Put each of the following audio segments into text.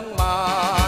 วงมา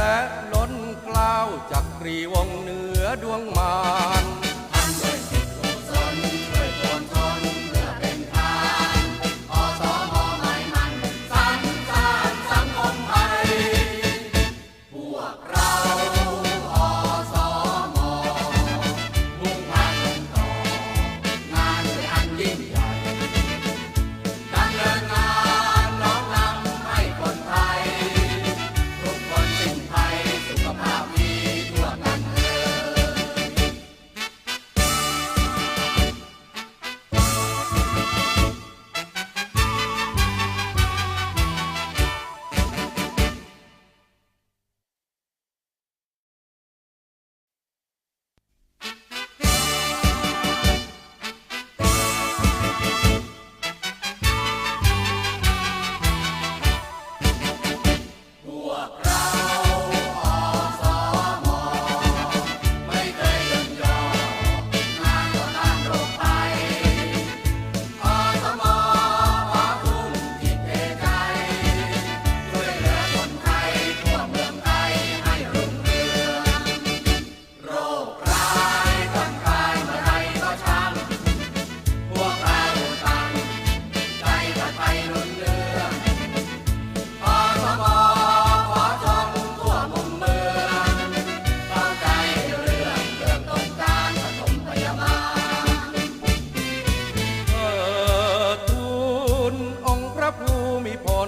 และล้นกล้าวจากรีวงเหนือดวงมา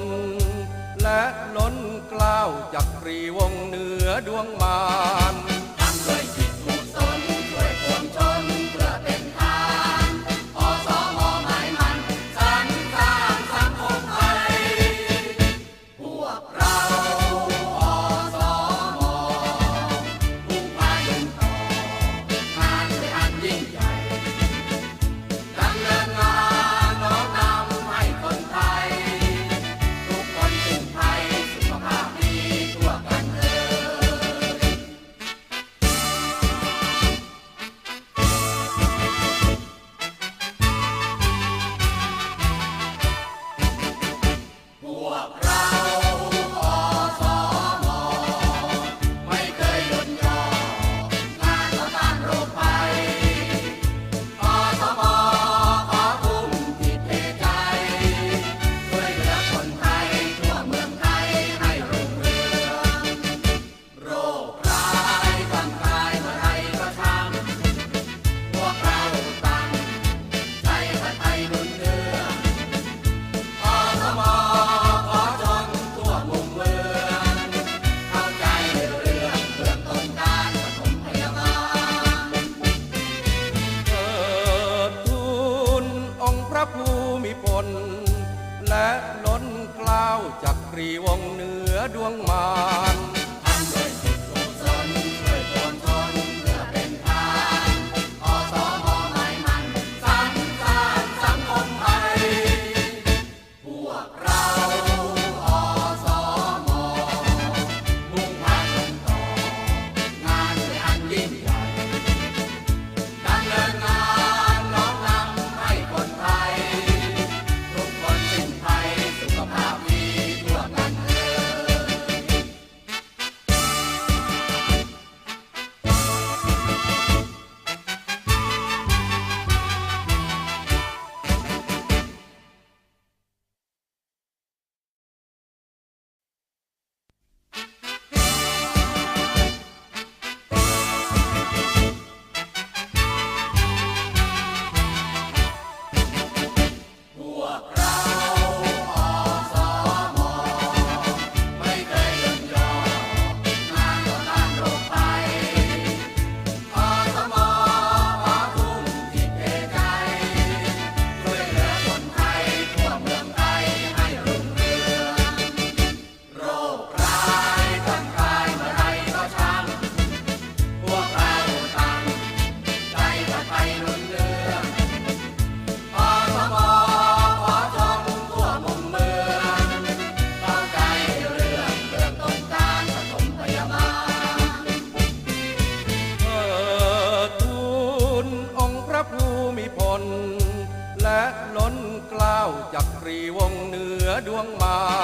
น และล้นกล้าวจักรีวงเหนือดวงมารีวงเหนือดวงมา อ